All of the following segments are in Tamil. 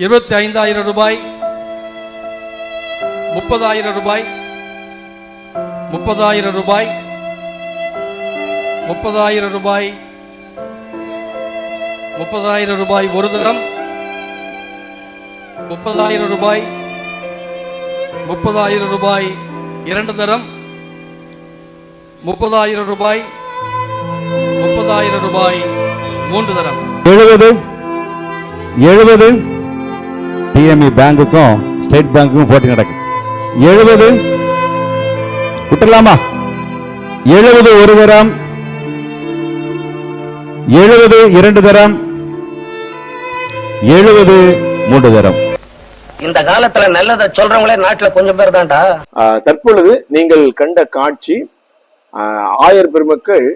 இருபத்தி ஐந்தாயிரம் ரூபாய் முப்பதாயிரம் ரூபாய் முப்பதாயிரம் ரூபாய் முப்பதாயிரம் ரூபாய் முப்பதாயிரம் ரூபாய் ஒரு தரம் முப்பதாயிரம் ரூபாய் முப்பதாயிரம் ரூபாய் இரண்டு தரம் முப்பதாயிரம் ரூபாய் முப்பதாயிரம் ரூபாய் மூன்று தரம். எழுபது எழுபது டிஎம்இ பேங்குக்கும் ஸ்டேட் பேங்குக்கும் போட்டி நடக்கு. எழுபது விட்டுலாமா எழுபது ஒரு தரம் எழுபது இரண்டு தரம் எழுபது மூன்று தரம். இந்த காலத்துல நல்லதை சொல்றவங்களே நாட்டுல கொஞ்சம் பேர் தான்டா. தற்பொழுது நீங்கள் கண்ட காட்சி ஆயர் பெருமக்கள்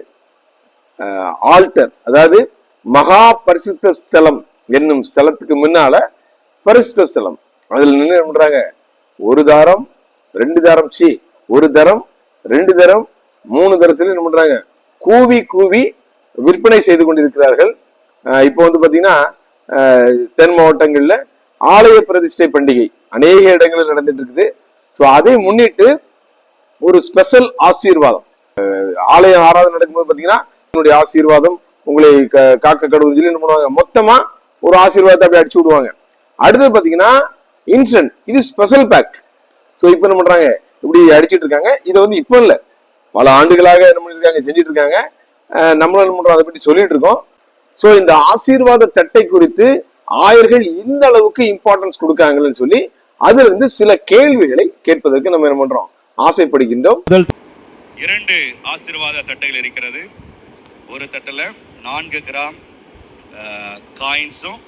ஆல்டர் அதாவது மகா பரிசுத்த ஸ்தலம் என்னும் ஸ்தலத்துக்கு முன்னால பரிசுத்த ஸ்தலம் அதுல நின்று என்ன பண்றாங்க? ஒரு தாரம் ரெண்டு தாரம் சி ஒரு தரம் ரெண்டு தரம் மூணு தரத்துல என்ன பண்றாங்க? கூவி கூவி விற்பனை செய்து கொண்டிருக்கிறார்கள். இப்போ வந்து பாத்தீங்கன்னா தென் மாவட்டங்கள்ல ஆலய பிரதிஷ்டை பண்டிகை அநேக இடங்களில் நடந்துட்டு இருக்குது. ஸோ அதை முன்னிட்டு ஒரு ஸ்பெஷல் ஆசீர்வாதம். ஆலயம் ஆலய ஆராதனை நடக்கும்போது பாத்தீங்கன்னா என்னுடைய ஆசீர்வாதம் உங்களை க- காக்க கடவுள் சொல்லி என்ன பண்ணுவாங்க? மொத்தமா ஒரு ஆசீர்வாதத்தை அப்படி அடிச்சு விடுவாங்க. அடுத்தது பாத்தீங்கன்னா இன்ஸ்டன்ட் இது ஸ்பெஷல் பேக் ஸோ இப்போ என்ன பண்றாங்க? இப்படி அடிச்சிட்டு இருக்காங்க இதை வந்து இப்போ இல்லை. பல ஆண்டுகளாக என்ன பண்ணிருக்காங்க செஞ்சுட்டு இருக்காங்க அஹ் நம்மளும் என்ன பண்றோம்? அதை பற்றி சொல்லிட்டு இருக்கோம் ஸோ இந்த ஆசீர்வாத தட்டை குறித்து ஆயர்கள் இந்த அளவுக்கு இம்பார்ட்டன்ஸ் கொடுக்காங்கன்னு சொல்லி அதுல இருந்து சில கேள்விகளை கேட்பதற்கு நம்ம என்ன பண்றோம்? ஆசைப்படுகின்றோம். இரண்டு ஆசீர்வாத தட்டுகள் இருக்கிறது. ஒரு தட்டில் நான்கு கிராம் காயின்ஸும்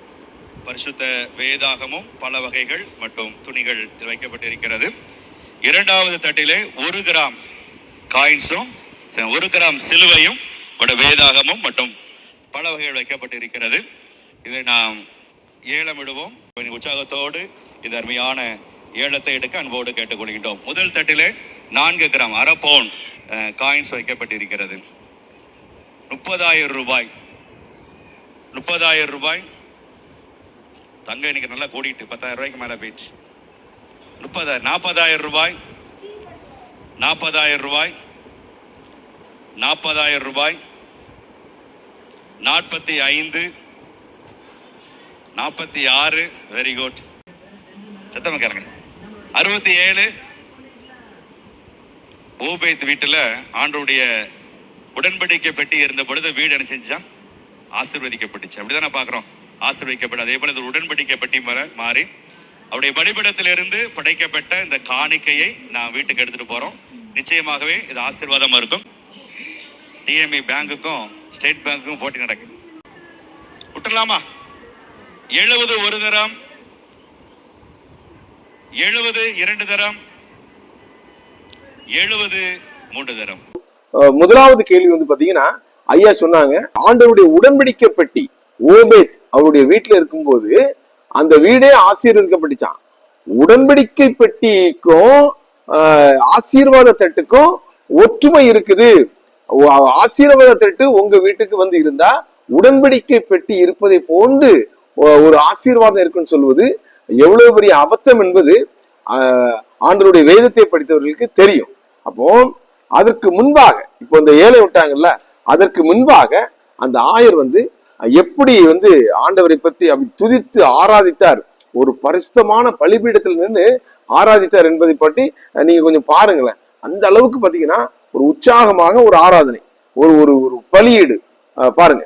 பரிசுத்த வேதாகமும் பல வகைகள் மற்றும் துணிகள் வைக்கப்பட்டிருக்கிறது. இரண்டாவது தட்டிலே ஒரு கிராம் காயின்ஸும் ஒரு கிராம் சிலுவையும் வேதாகமும் மற்றும் பல வகைகள் வைக்கப்பட்டிருக்கிறது. இதை நாம் ஏலமிடுவோம். கொஞ்சம் உற்சாகத்தோடு இது அருமையான ஏலத்தை எடுக்க அன்போடு கேட்டுக்கொள்கின்றோம். முதல் தட்டிலே நான்கு கிராம் அரை பவுன் காயின்ஸ் வைக்கப்பட்டிருக்கிறது. முப்பதாயிரம் ரூபாய். முப்பதாயிரம் ரூபாய். தங்கம் இன்னைக்கு நல்லா கூடிட்டு பத்தாயிரம் ரூபாய்க்கு மேலே போயிடுச்சு. முப்பதாயிரம் நாற்பதாயிரம் ரூபாய். நாற்பதாயிரம் ரூபாய். நாற்பதாயிரம் ரூபாய். நாற்பத்தி ஐந்து. நாற்பத்தி ஆறு. வெரி குட் சத்தமா கேளுங்க. அறுபத்தி ஏழு. ஓபேத் வீட்டுல ஆண்டோடைய உடன்படிக்கை பெட்டி இருந்த பொழுது வீடு என்ன செஞ்சான் ஆசீர்வதிக்கப்பட்டுச்சு. அப்படிதானே பாக்குறோம் ஆசீர்வதிக்கப்பட்டு அதே போல இது உடன்படிக்கை பெட்டி மாறி அவருடைய பலிபீடத்திலிருந்து படைக்கப்பட்ட இந்த காணிக்கையை நான் வீட்டுக்கு எடுத்துட்டு போறோம். நிச்சயமாகவே இது ஆசீர்வாதமா இருக்கும். டிஎம்இ பேங்குக்கும் ஸ்டேட் பேங்குக்கும் போட்டி நடக்கும் விட்டுலாமா எழுபது ஒரு தரம் எழுபது இரண்டு தரம் எழுபது மூன்று தரம். முதலாவது கேள்வி வந்து பாத்தீங்கன்னா ஐயா சொன்னாங்க ஆண்டவருடைய உடன்படிக்கை பெட்டி ஓபேத் அவருடைய வீட்டுல இருக்கும்போது அந்த வீடே ஆசீர்வதிக்கப்பட்டுச்சான் உடன்படிக்கை பெட்டிக்கும் ஆசீர்வாத தட்டுக்கும் ஒற்றுமை இருக்குது. ஆசீர்வாத தட்டு உங்க வீட்டுக்கு வந்து இருந்தா உடன்படிக்கை பெட்டி இருப்பதை போன்று ஒரு ஆசீர்வாதம் இருக்குன்னு சொல்வது எவ்வளவு பெரிய அபத்தம் என்பது ஆஹ், வேதத்தை படித்தவர்களுக்கு தெரியும். அப்போ அதற்கு முன்பாக இப்போ இந்த ஏழை விட்டாங்கல்ல அதற்கு முன்பாக அந்த ஆயர் வந்து எப்படி வந்து ஆண்டவரை பத்தி அப்படி துதித்து ஆராதித்தார்? ஒரு பரிசுத்தமான பலிபீடத்தில் நின்று ஆராதித்தார் என்பதை பற்றி நீங்க கொஞ்சம் பாருங்களேன். அந்த அளவுக்கு பாத்தீங்கன்னா ஒரு உற்சாகமாக ஒரு ஆராதனை ஒரு ஒரு ஒரு பலியீடு. பாருங்க.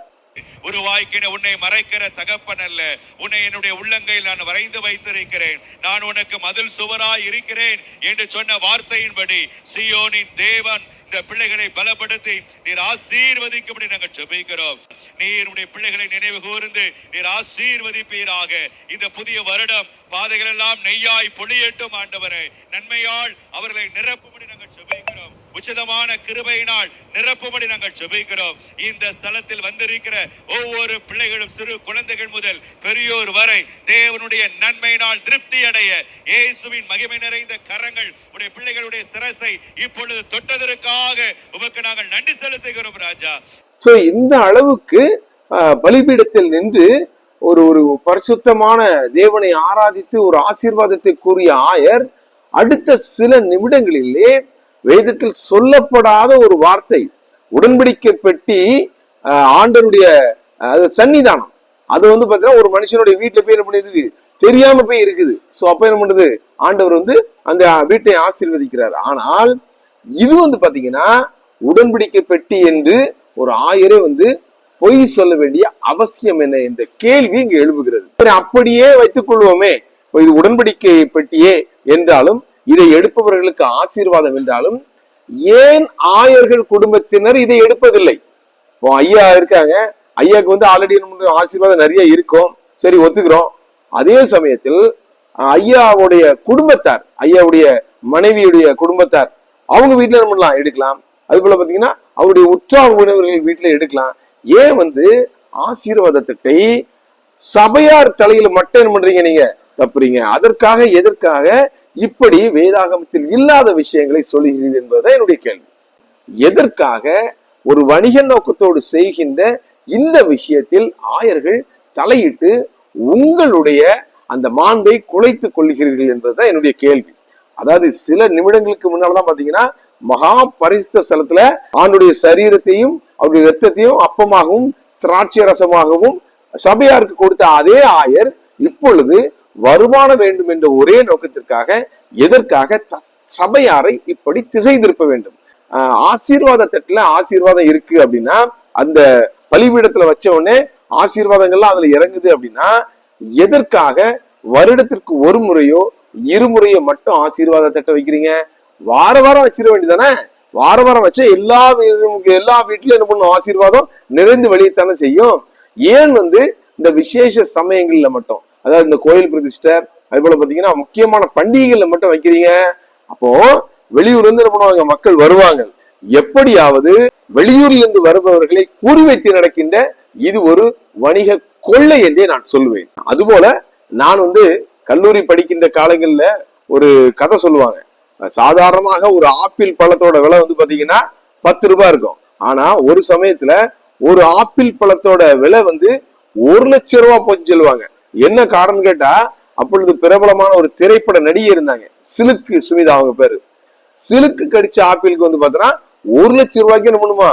உருவாக்கின உன்னை மறைக்கிற தகப்பன் அல்ல. உன்னை என்னுடைய உள்ளங்கையில் நான் வரைந்து வைத்திருக்கிறேன். நான் உனக்கு மதில் சுவராய் இருக்கிறேன் என்று சொன்ன வார்த்தையின்படி சியோனின் தேவன் இந்த பிள்ளைகளை பலப்படுத்தி நீர் ஆசீர்வதிக்கும்படி நாங்கள் ஜெபிக்கிறோம். நீர் உடைய பிள்ளைகளை நினைவு கூர்ந்து நீர் ஆசீர்வதிப்பீராக. இந்த புதிய வருடம் பாதைகள் எல்லாம் நெய்யாய் பொழியட்டும் ஆண்டவரை. நன்மையால் அவர்களை நிரப்பும்படி நாங்கள் ஜெபிக்கிறோம். உச்சிதமான கிருபையினால் நிரப்பும்படி நாங்கள் ஜெபிக்கிறோம். இந்த ஸ்தலத்தில் வந்திருக்கிற ஒவ்வொரு பிள்ளைகளும் சிறு குழந்தைகள் முதல் பெரியோர் வரை தேவனுடைய நன்மையினால் திருப்தி அடைய இயேசுவின் மகிமை நிறைந்த கரங்கள் உடைய பிள்ளைகளுடைய சிரசை இப்பொழுது தொட்டதற்காக உமக்கு நாங்கள் நன்றி செலுத்துகிறோம் ராஜா. சோ இந்த அளவுக்கு ஆஹ், பலிபீடத்தில் நின்று ஒரு ஒரு பரிசுத்தமான தேவனை ஆராதித்து ஒரு ஆசீர்வாதத்தை கூறிய ஆயர் அடுத்த சில நிமிடங்களிலே வேதத்தில் சொல்லப்படாத ஒரு வார்த்தை. உடன்படிக்கை பெட்டி ஆண்டருடைய சன்னிதானம் அது வந்து பாத்தீங்கன்னா ஒரு மனுஷனுடைய வீட்டுல போய் என்ன பண்ணுது? தெரியாம போய் இருக்குது. சோ அப்போ என்ன பண்ணுது ஆண்டவர் வந்து அந்த வீட்டை ஆசீர்வதிக்கிறார். ஆனால் இது வந்து பாத்தீங்கன்னா உடன்படிக்கை பெட்டி என்று ஒரு ஆயரே வந்து பொய் சொல்ல வேண்டிய அவசியம் என்ன என்ற கேள்வி இங்கு எழுப்புகிறது அப்படியே வைத்துக் கொள்வோமே. இது உடன்படிக்கை பெட்டியே என்றாலும் இதை எடுப்பவர்களுக்கு ஆசீர்வாதம் என்றாலும் ஏன் ஆயர்கள் குடும்பத்தினர் இதை எடுப்பதில்லை? இப்போ ஐயா இருக்காங்க. ஐயாக்கு வந்து ஆல்ரெடி ஆசீர்வாதம் நிறைய இருக்கும். சரி ஒத்துக்கிறோம். அதே சமயத்தில் ஐயாவுடைய குடும்பத்தார் ஐயாவுடைய மனைவியுடைய குடும்பத்தார் அவங்க வீட்டுல என்ன பண்ணலாம் எடுக்கலாம். அது போல பாத்தீங்கன்னா அவருடைய உற்றார் உறவினர்கள் வீட்டுல எடுக்கலாம். ஏன் வந்து ஆசீர்வாதத்தை சபையார் தலையில மட்டும் என்ன பண்றீங்க நீங்க? தப்புறீங்க. அதற்காக எதற்காக இப்படி வேதாகமத்தில் இல்லாத விஷயங்களை சொல்லுகிறீர்கள் என்பதுதான் என்னுடைய கேள்வி. எதற்காக ஒரு வணிக நோக்கத்தோடு செய்கின்ற இந்த விஷயத்தில் ஆயர்கள் தலையிட்டு உங்களுடைய அந்த மாண்பை குலைத்துக் கொள்கிறீர்கள் என்பதுதான் என்னுடைய கேள்வி. அதாவது சில நிமிடங்களுக்கு முன்னால்தான் பாத்தீங்கன்னா மகா பரிசுத்த ஸ்தலத்துல ஆணுடைய சரீரத்தையும் அவருடைய ரத்தத்தையும் அப்பமாகவும் திராட்சை ரசமாகவும் சபையாருக்கு கொடுத்த அதே ஆயர் இப்பொழுது வருமானம் வேண்டும் என்ற ஒரே நோக்கத்திற்காக எதற்காக த- சபையாரை இப்படி திசை திருப்ப வேண்டும்? ஆஹ் ஆசீர்வாத தட்டுல ஆசீர்வாதம் இருக்கு அப்படின்னா அந்த பலிபீடத்துல வச்ச உடனே ஆசீர்வாதங்கள்லாம் அதுல இறங்குது அப்படின்னா எதற்காக வருடத்திற்கு ஒரு முறையோ இருமுறையோ மட்டும் ஆசீர்வாத தட்டை வைக்கிறீங்க? வார வாரம் வச்சிட வேண்டியதானே வார வாரம் வச்சா எல்லா எல்லா வீட்லயும் என்ன பண்ணும்? ஆசீர்வாதம் நிறைந்து வெளியத்தானே செய்யும். ஏன் வந்து இந்த விசேஷ சமயங்கள்ல மட்டும்? அதாவது இந்த கோயில் பிரதிஷ்டை அது போல பாத்தீங்கன்னா முக்கியமான பண்டிகைகளை மட்டும் வைக்கிறீங்க. அப்போ வெளியூர்ல இருந்து என்ன பண்ணுவாங்க? மக்கள் வருவாங்க. எப்படியாவது வெளியூர்ல இருந்து வருபவர்களை குறிவைத்து நடக்கின்ற இது ஒரு வணிக கொள்ளை என்றே நான் சொல்லுவேன் அதுபோல நான் வந்து கல்லூரி படிக்கின்ற காலங்கள்ல ஒரு கதை சொல்லுவாங்க. சாதாரணமாக ஒரு ஆப்பிள் பழத்தோட விலை வந்து பாத்தீங்கன்னா பத்து ரூபாய் இருக்கும். ஆனா ஒரு சமயத்துல ஒரு ஆப்பிள் பழத்தோட விலை வந்து ஒரு லட்சம் ரூபாய் போச்சு சொல்லுவாங்க. என்ன காரணம் கேட்டா அப்பொழுது பிரபலமான ஒரு திரைப்பட நடிகை இருந்தாங்க. சிலுக்கு சுமிதா அவங்க பேரு. சிலுக்கு கடிச்ச ஆப்பிளுக்கு வந்து பாத்தீங்கன்னா ஒரு லட்சம் ரூபாய்க்கு என்ன பண்ணுமா?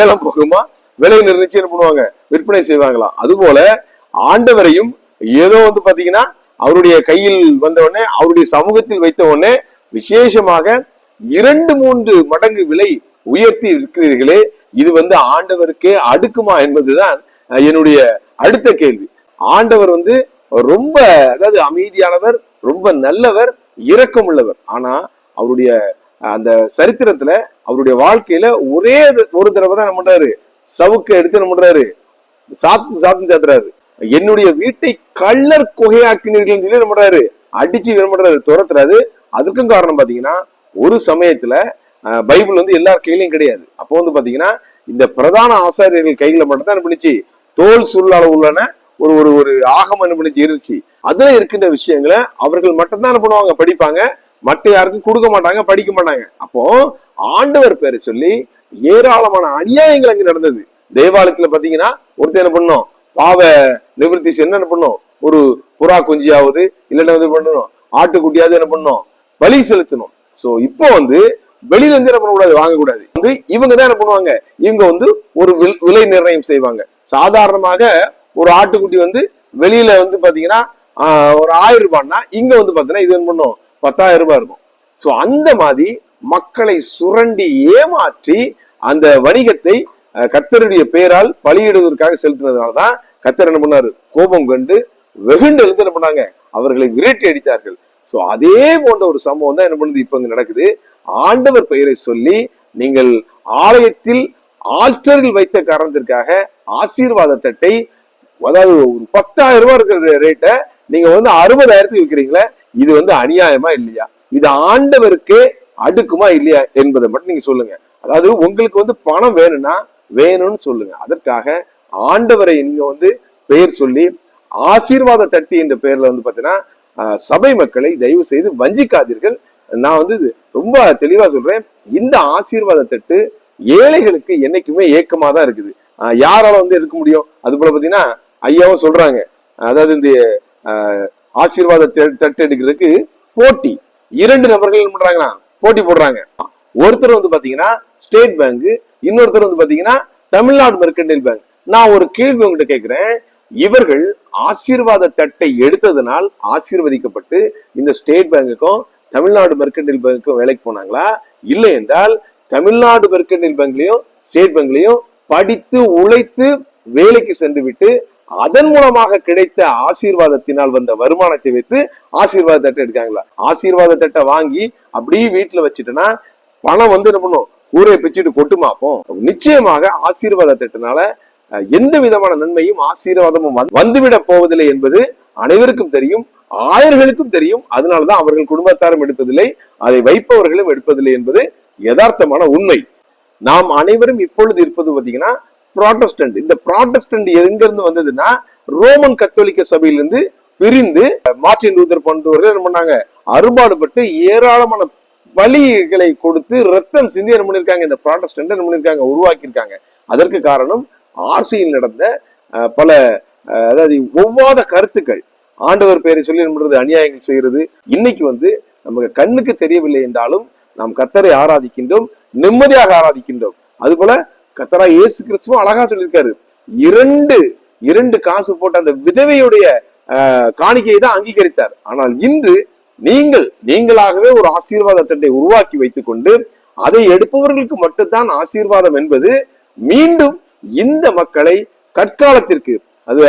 ஏலம் போகுமா விலை நிர்ணயிச்சு என்ன பண்ணுவாங்க? விற்பனை செய்வாங்களாம் அதுபோல ஆண்டவரையும் ஏதோ வந்து பாத்தீங்கன்னா அவருடைய கையில் வந்த உடனே அவருடைய சமூகத்தில் வைத்த உடனே விசேஷமாக இரண்டு மூன்று மடங்கு விலை உயர்த்தி இருக்கிறீர்களே இது வந்து ஆண்டவருக்கே அடுக்குமா என்பதுதான் என்னுடைய அடுத்த கேள்வி. ஆண்டவர் வந்து ரொம்ப அதாவது அமைதியானவர் ரொம்ப நல்லவர் இரக்கம் உள்ளவர். ஆனா அவருடைய அந்த சரித்திரத்துல அவருடைய வாழ்க்கையில ஒரே ஒரு தடவை தான் என்ன பண்றாரு? சவுக்க எடுத்து என்ன பண்றாரு? சாத்து சாத்து சாத்துறாரு. என்னுடைய வீட்டை கள்ளர் குகையாக்கினீர்கள் சொல்லி என்ன பண்றாரு? அடிச்சு என்ன பண்றாரு? துரத்துறாரு. அதுக்கும் காரணம் பாத்தீங்கன்னா ஒரு சமயத்துல பைபிள் வந்து எல்லார் கையிலையும் கிடையாது. அப்போ வந்து பாத்தீங்கன்னா இந்த பிரதான ஆசாரியர்கள் கையில மட்டும் தான் என்ன பண்ணுச்சு? தோல் சுருளால உள்ளன ஒரு ஒரு ஒரு ஆகம் என்ன இருந்துச்சு அதுல இருக்கின்ற விஷயங்களை அவர்கள் மட்டும்தான் என்ன பண்ணுவாங்க படிப்பாங்க. மற்ற யாருக்கும் கொடுக்க மாட்டாங்க படிக்க மாட்டாங்க. அப்போ ஆண்டவர் பேரை சொல்லி ஏராளமான அநியாயங்கள் அங்க நடந்தது. தேவாலயத்துல பாத்தீங்கன்னா ஒருத்தர் என்ன பண்ணோம்? பாவ நிவர்த்தி என்ன பண்ணோம்? ஒரு புறா குஞ்சியாவது இல்லைன்னா வந்து பண்ணணும் ஆட்டுக்குட்டியாவது என்ன பண்ணணும் பலி செலுத்தணும். சோ இப்போ வந்து வெளியில இருந்து என்ன பண்ணக்கூடாது? வாங்கக்கூடாது. வந்து இவங்க தான் என்ன பண்ணுவாங்க? இவங்க வந்து ஒரு வில்- விலை நிர்ணயம் செய்வாங்க. சாதாரணமாக ஒரு ஆட்டுக்குட்டி வந்து வெளியில வந்து பாத்தீங்கன்னா ஒரு ஆயிரம் ரூபான்னா இங்க வந்து பாத்தீங்கன்னா இது என்ன பண்ணும்? பத்தாயிரம் ரூபாய் இருக்கும். ஸோ அந்த மாதிரி மக்களை சுரண்டி ஏமாற்றி அந்த வணிகத்தை கத்தருடைய பெயரால் பலியிடுவதற்காக செலுத்தினதுனாலதான் கத்தர் என்ன பண்ணாரு? கோபம் கண்டு வெகுண்டு எழுந்து என்ன பண்ணாங்க? அவர்களை விரட்டி அடித்தார்கள். சோ அதே போன்ற ஒரு சம்பவம் தான் என்ன பண்ணுது? இப்ப இங்க நடக்குது. ஆண்டவர் பெயரை சொல்லி நீங்கள் ஆலயத்தில் ஆல்டரில் வைத்த காரணத்திற்காக ஆசீர்வாத தட்டை அதாவது ஒரு பத்தாயிரம் ரூபாய் இருக்கிற ரேட்டை நீங்க வந்து அறுபதாயிரத்துக்கு விற்கிறீங்களே இது வந்து அநியாயமா இல்லையா? இது ஆண்டவருக்கு அடுக்குமா இல்லையா என்பதை மட்டும் நீங்க சொல்லுங்க. அதாவது உங்களுக்கு வந்து பணம் வேணும்னா வேணும்னு சொல்லுங்க. அதற்காக ஆண்டவரை நீங்க வந்து பெயர் சொல்லி ஆசீர்வாத தட்டி என்ற பெயர்ல வந்து பாத்தீங்கன்னா சபை மக்களை தயவு செய்து வஞ்சிக்காதீர்கள். நான் வந்து இது ரொம்ப தெளிவா சொல்றேன். இந்த ஆசீர்வாத தட்டு ஏழைகளுக்கு என்னைக்குமே ஏக்கமா தான் இருக்குது யாரால வந்து எடுக்க முடியும்? அது போல பாத்தீங்கன்னா ஐயாவும் சொல்றாங்க. அதாவது இந்த ஆசீர்வாத த- தட்டு எடுக்கிறதுக்கு போட்டி. இரண்டு நபர்கள் என்ன பண்றாங்கன்னா போட்டி போடுறாங்க. ஒருத்தர் வந்து பாத்தீங்கன்னா ஸ்டேட் பேங்க் இன்னொருத்தர் வந்து பாத்தீங்கன்னா தமிழ்நாடு மெர்கண்டைல் பேங்க் நான் ஒரு கேள்வி உங்ககிட்ட கேட்கிறேன் இவர்கள் ஆசீர்வாத தட்டை எடுத்ததனால் ஆசீர்வதிக்கப்பட்டு இந்த ஸ்டேட் பேங்குக்கும் தமிழ்நாடு மெர்கண்டைல் பேங்குக்கும் வேலைக்கு போனாங்களா? இல்லை என்றால் தமிழ்நாடு மெர்கண்டைல் பேங்க்லயும் ஸ்டேட் பேங்க்லயும் படித்து உழைத்து வேலைக்கு சென்று விட்டு அதன் மூலமாக கிடைத்த ஆசீர்வாதத்தினால் வந்த வருமானத்தை வைத்து ஆசீர்வாத தட்டை எடுக்காங்களா ஆசீர்வாத தட்டை வாங்கி அப்படியே வீட்டுல வச்சுட்டோம்னா பணம் வந்து என்ன பண்ணும்? ஊரை பிச்சுட்டு கொட்டுமாப்போம் நிச்சயமாக ஆசீர்வாத தட்டினால எந்த விதமான நன்மையும் ஆசீர்வாதமும் வந்து- வந்துவிட போவதில்லை என்பது அனைவருக்கும் தெரியும் ஆயர்களுக்கும் தெரியும். அதனாலதான் அவர்கள் குடும்பத்தாரும் எடுப்பதில்லை அதை வைப்பவர்களும் எடுப்பதில்லை என்பது யதார்த்தமான உண்மை. நாம் அனைவரும் இப்பொழுது இருப்பது பார்த்தீங்கன்னா ப்ராட்டஸ்டன்ட் இந்த ப்ராட்டஸ்டன்ட் எங்கிருந்து வந்ததுன்னா ரோமன் கத்தோலிக்க சபையிலிருந்து பிரிந்து மார்டின் லூதர் போன்றவர்கள் என்ன பண்ணாங்க? அரும்பாடுபட்டு ஏராளமான பலிகளை கொடுத்து ரத்தம் சிந்தி என்ன பண்ணிருக்காங்க? இந்த ப்ராட்டஸ்டன்ட் என்ன பண்ணிருக்காங்க? உருவாக்கியிருக்காங்க. அதற்கு காரணம் ஆர்சியில் நடந்த பல அதாவது ஒவ்வாத கருத்துக்கள். ஆண்டவர் பெயரை சொல்லி என்ன பண்றது? அநியாயங்கள் செய்கிறது. இன்னைக்கு வந்து நமக்கு கண்ணுக்கு தெரியவில்லை என்றாலும் நாம் கத்தரை ஆராதிக்கின்றோம் நிம்மதியாக ஆராதிக்கின்றோம். அதுபோல கத்தரா இயேசு கிறிஸ்துவும் அழகா சொல்லியிருக்காரு. இரண்டு இரண்டு காசு போட்ட அந்த விதவையுடைய காணிக்கையை தான் அங்கீகரித்தார். ஆனால் இன்று நீங்கள் நீங்களாகவே ஒரு ஆசீர்வாத தட்டை உருவாக்கி வைத்துக் கொண்டு அதை எடுப்பவர்களுக்கு மட்டும்தான் ஆசீர்வாதம் என்பது மீண்டும் இந்த மக்களை கற்காலத்திற்கு அது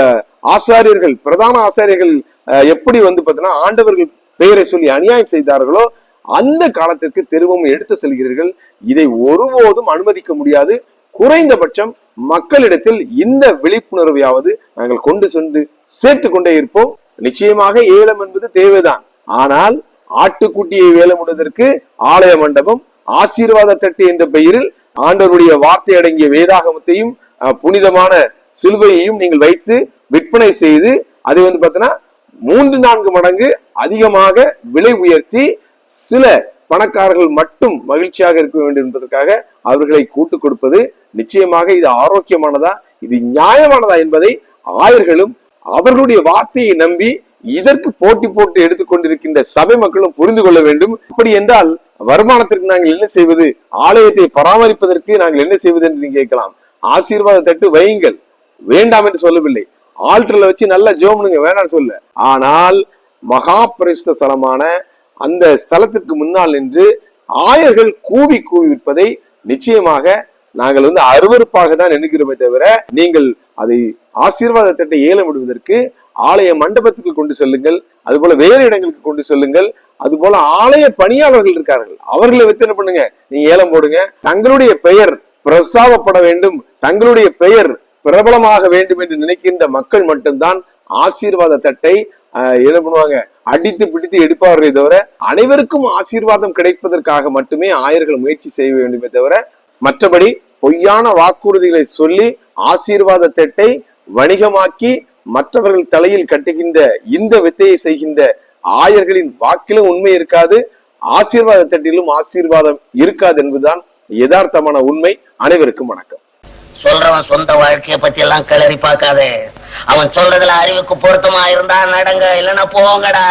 ஆசாரியர்கள் பிரதான ஆசாரியர்கள் அஹ், எப்படி வந்து பார்த்தீங்கன்னா ஆண்டவர்கள் பெயரை சொல்லி அநியாயம் செய்தார்களோ அந்த காலத்திற்கு திரும்பவும் எடுத்து செல்கிறீர்கள். இதை ஒருபோதும் அனுமதிக்க முடியாது. குறைந்தபட்சம் மக்களிடத்தில் இந்த விழிப்புணர்வையாவது நாங்கள் கொண்டு சென்று சேர்த்து கொண்டே இருப்போம். நிச்சயமாக ஏலம் என்பது தேவைதான். ஆனால் ஆட்டுக்குட்டியை வேலமிடுவதற்கு ஆலய மண்டபம் ஆசீர்வாத தட்டு என்ற பெயரில் ஆண்டவருடைய வார்த்தை அடங்கிய வேதாகமத்தையும் புனிதமான சிலுவையையும் நீங்கள் வைத்து விற்பனை செய்து அதை வந்து பார்த்தீங்கன்னா மூன்று நான்கு மடங்கு அதிகமாக விலை உயர்த்தி சில பணக்காரர்கள் மட்டும் மகிழ்ச்சியாக இருக்க வேண்டும் என்பதற்காக அவர்களை கூட்டுக் கொடுப்பது நிச்சயமாக இது ஆரோக்கியமானதா இது நியாயமானதா என்பதை ஆயர்களும் அவர்களுடைய வார்த்தையை நம்பி இதற்கு போட்டி போட்டு எடுத்துக்கொண்டிருக்கின்ற சபை மக்களும் புரிந்து கொள்ள வேண்டும். அப்படி என்றால் வருமானத்திற்கு நாங்கள் என்ன செய்வது? ஆலயத்தை பராமரிப்பதற்கு நாங்கள் என்ன செய்வது என்று நீங்க கேட்கலாம். ஆசீர்வாத தட்டு வையுங்கள். வேண்டாம் என்று சொல்லவில்லை. ஆல்டர்ல வச்சு நல்லா ஜோமனுங்க வேணாம் சொல்ல. ஆனால் மகா பரிசுத்த ஸ்தலமான அந்த ஸ்தலத்திற்கு முன்னால் நின்று ஆயர்கள் கூவி கூவி விற்பதை நிச்சயமாக நாங்கள் வந்து அருவருப்பாக தான் நினைக்கிறோமே தவிர நீங்கள் அதை ஆசீர்வாத தட்டை ஏலம் விடுவதற்கு ஆலய மண்டபத்துக்கு கொண்டு செல்லுங்கள் அதுபோல வேறு இடங்களுக்கு கொண்டு செல்லுங்கள் அதுபோல ஆலய பணியாளர்கள் இருக்கார்கள். அவர்களை வைத்து என்ன பண்ணுங்க? நீங்க ஏலம் போடுங்க. தங்களுடைய பெயர் பிரசாவப்பட வேண்டும். தங்களுடைய பெயர் பிரபலமாக வேண்டும் என்று நினைக்கின்ற மக்கள் மட்டும்தான் ஆசீர்வாத தட்டை என்ன பண்ணுவாங்க? அடித்து பிடித்து எடுப்பார்களே தவிர அனைவருக்கும் ஆசீர்வாதம் கிடைப்பதற்காக மட்டுமே ஆயர்கள் முயற்சி செய்ய வேண்டுமே தவிர மற்றபடி பொய்யான வாக்குறுதிகளை சொல்லி ஆசீர்வாத தட்டை வணிகமாக்கி மற்றவர்கள் தலையில் கட்டுகின்ற இந்த வித்தையை செய்கின்ற ஆயர்களின் வாக்கிலும் உண்மை இருக்காது ஆசீர்வாத தட்டிலும் ஆசீர்வாதம் இருக்காது என்பதுதான் யதார்த்தமான உண்மை. அனைவருக்கும் வணக்கம். சொல்றவன் சொந்த வாழ்க்கைய பத்தி எல்லாம் கிளறி பார்க்காதே. அவன் சொல்றதுல அறிவுக்கு பொருத்தமா இருந்தா நடங்க இல்லைன்னா போங்கடா.